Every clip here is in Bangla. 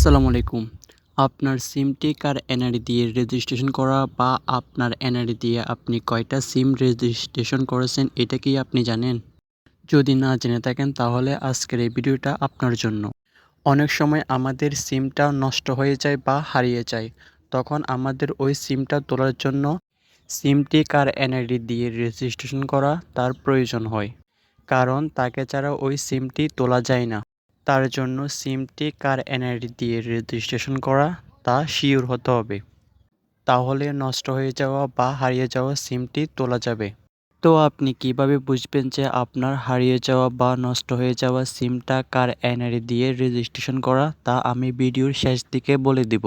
আসসালামু আলাইকুম। আপনার সিমটি কার এনআরডি দিয়ে রেজিস্ট্রেশন করা বা আপনার এনআরডি দিয়ে আপনি কয়টা সিম রেজিস্ট্রেশন করেছেন, এটা কি আপনি জানেন? যদি না জেনে থাকেন, তাহলে আজকের এই ভিডিওটা আপনার জন্য। অনেক সময় আমাদের সিমটা নষ্ট হয়ে যায় বা হারিয়ে যায়, তখন আমাদের ওই সিমটা তোলার জন্য সিমটি কার এনআইডি দিয়ে রেজিস্ট্রেশন করা তার প্রয়োজন হয়। কারণ তাকে ছাড়া ওই সিমটি তোলা যায় না। তার জন্য সিমটি কার এনআইডি দিয়ে রেজিস্ট্রেশন করা তা শিওর হতে হবে। তাহলে নষ্ট হয়ে যাওয়া বা হারিয়ে যাওয়া সিমটি তোলা যাবে। তো আপনি কীভাবে বুঝবেন যে আপনার হারিয়ে যাওয়া বা নষ্ট হয়ে যাওয়া সিমটা কার এনআইডি দিয়ে রেজিস্ট্রেশন করা তা আমি ভিডিওর শেষ দিকে বলে দিব।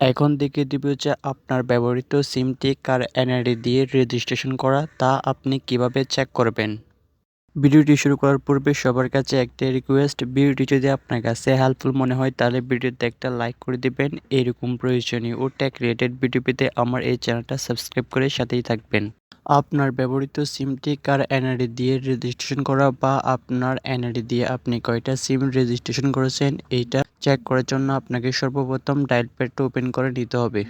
এখন দেখে দিব যে আপনার ব্যবহৃত সিমটি কার এনআইডি দিয়ে রেজিস্ট্রেশন করা তা আপনি কীভাবে চেক করবেন। ভিডিওটি শুরু করার পূর্বে সবার কাছে একটা রিকোয়েস্ট ভিডিওটি যদি আপনার কাছে হেল্পফুল মনে হয়, তাহলে ভিডিওতে একটা লাইক করে দিবেন। এরকম প্রয়োজনীয় ও ট্যাক রিলেটেড ভিডিও পেতে আমার এই চ্যানেলটা সাবস্ক্রাইব করে সাথেই থাকবেন। আপনার ব্যবহৃত সিমটি কার এনআরডি দিয়ে রেজিস্ট্রেশন করা বা আপনার এনআরডি দিয়ে আপনি কয়টা সিম রেজিস্ট্রেশন করেছেন, এইটা চেক করার জন্য আপনাকে সর্বপ্রথম ডায়াল প্যাডটা ওপেন করে নিতে হবে।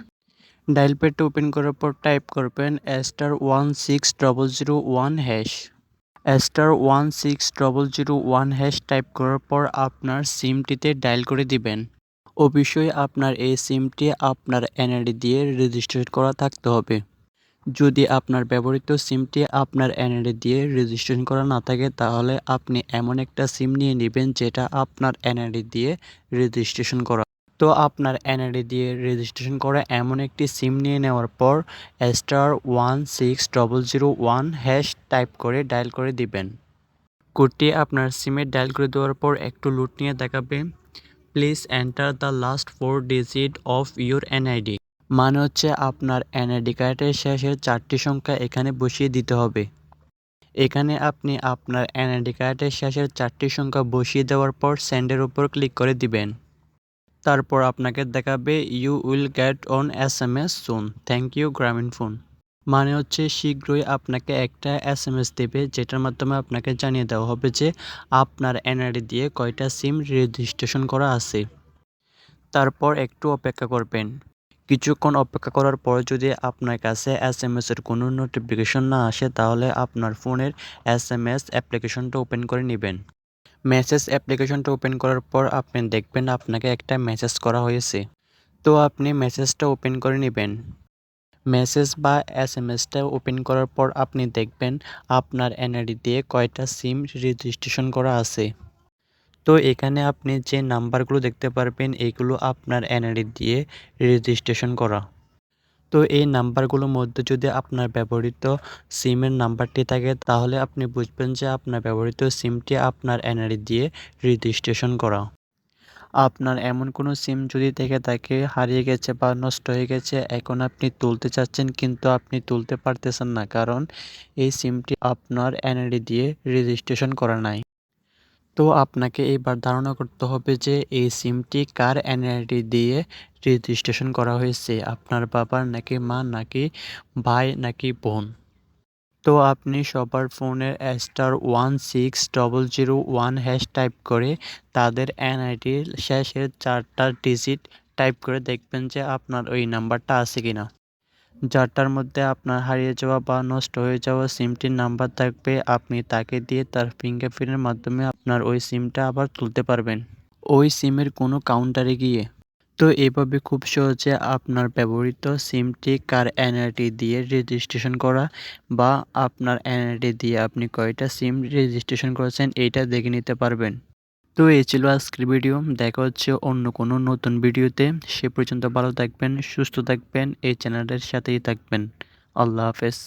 ডায়াল প্যাডটা ওপেন করার পর টাইপ করবেন star one six double zero one hash star one six double zero one hash type করার পর আপনার সিমটিতে ডায়াল করে দিবেন। অবশ্যই আপনার এই সিমটি আপনার এনআইডি দিয়ে রেজিস্ট্রেশন করা থাকতে হবে। যদি আপনার ব্যবহৃত সিমটি আপনার এনআইডি দিয়ে রেজিস্ট্রেশন করা না থাকে, তাহলে আপনি এমন একটা সিম নিয়ে নেবেন যেটা আপনার এনআইডি দিয়ে রেজিস্ট্রেশন করা তো আপনার এনআইডি দিয়ে রেজিস্ট্রেশন করা এমন একটি সিম নিয়ে নেওয়ার পর star one six double zero one hash type করে ডায়াল করে দিবেন। কোডটি আপনার সিমে ডায়াল করে দেওয়ার পর একটু লুট নিয়ে দেখাবে। Please enter the last four digit of your NID মানে হচ্ছে আপনার এনআইডি কার্ডের শেষের চারটি সংখ্যা এখানে বসিয়ে দিতে হবে। এখানে আপনি আপনার এনআইডি কার্ডের শেষের চারটি সংখ্যা বসিয়ে দেওয়ার পর সেন্ডের উপর ক্লিক করে দিবেন। তারপর আপনাকে দেখাবে you will get on S M S soon thank you Grameenphone মানে হচ্ছে শীঘ্রই আপনাকে একটা এস এম এস দেবে, যেটার মাধ্যমে আপনাকে জানিয়ে দেওয়া হবে যে আপনার এনআইডি দিয়ে কয়টা সিম রেজিস্ট্রেশন করা আছে। তারপর একটু অপেক্ষা করবেন। কিছুক্ষণ অপেক্ষা করার পর যদি আপনার কাছে এস এম এসের কোনো নোটিফিকেশন না আসে, তাহলে আপনার ফোনের এস এম এস অ্যাপ্লিকেশনটা ওপেন করে নেবেন। মেসেজ অ্যাপ্লিকেশনটা ওপেন করার পর আপনি দেখবেন আপনাকে একটা মেসেজ করা হয়েছে। তো আপনি মেসেজটা ওপেন করে নেবেন। মেসেজ বা এস এম এসটা ওপেন করার পর আপনি দেখবেন আপনার এনআইডি দিয়ে কয়টা সিম রেজিস্ট্রেশন করা আছে। তো এখানে আপনি যে নাম্বারগুলো দেখতে পারবেন, এগুলো আপনার এনআইডি দিয়ে রেজিস্ট্রেশন করা। তো এই নাম্বারগুলোর মধ্যে যদি আপনার ব্যবহৃত সিমের নাম্বারটি থাকে, তাহলে আপনি বুঝবেন যে আপনার ব্যবহৃত সিমটি আপনার এনআরই দিয়ে রেজিস্ট্রেশন করা। আপনার এমন কোনো সিম যদি থেকে থাকে, হারিয়ে গেছে বা নষ্ট হয়ে গেছে, এখন আপনি তুলতে চাচ্ছেন কিন্তু আপনি তুলতে পারতেছেন না, কারণ এই সিমটি আপনার এনআরডি দিয়ে রেজিস্ট্রেশন করা নাই। তো আপনাকে এইবার ধারণা করতে হবে যে এই সিমটি কার এনআইডি দিয়ে রেজিস্ট্রেশন করা হয়েছে? আপনার বাবার নাকি মা নাকি ভাই নাকি বোন? তো আপনি সবার ফোনের star one six double zero one hash type করে তাদের এনআইডির শেষের চারটা ডিজিট টাইপ করে দেখবেন যে আপনার ওই নাম্বারটা আছে কিনা। যারটার মধ্যে আপনার হারিয়ে যাওয়া বা নষ্ট হয়ে যাওয়া সিমটির নাম্বার থাকবে, আপনি তাকে দিয়ে তার ফিঙ্গারপ্রিন্টের মাধ্যমে আপনার ওই সিমটা আবার তুলতে পারবেন। ওই সিমের কোনো কাউন্টারে গিয়ে। তো এভাবে খুব সহজে আপনার ব্যবহৃত সিমটি কার এনআরটি দিয়ে রেজিস্ট্রেশন করা বা আপনার এনআরটি দিয়ে আপনি কয়টা সিম রেজিস্ট্রেশন করেছেন, এইটা দেখে নিতে পারবেন। তো এই ছিল আজকের ভিডিও দেখা হচ্ছে অন্য কোনো নতুন ভিডিওতে সে পর্যন্ত ভালো থাকবেন, সুস্থ থাকবেন, এই চ্যানেলের সাথেই থাকবেন। আল্লাহ হাফেজ।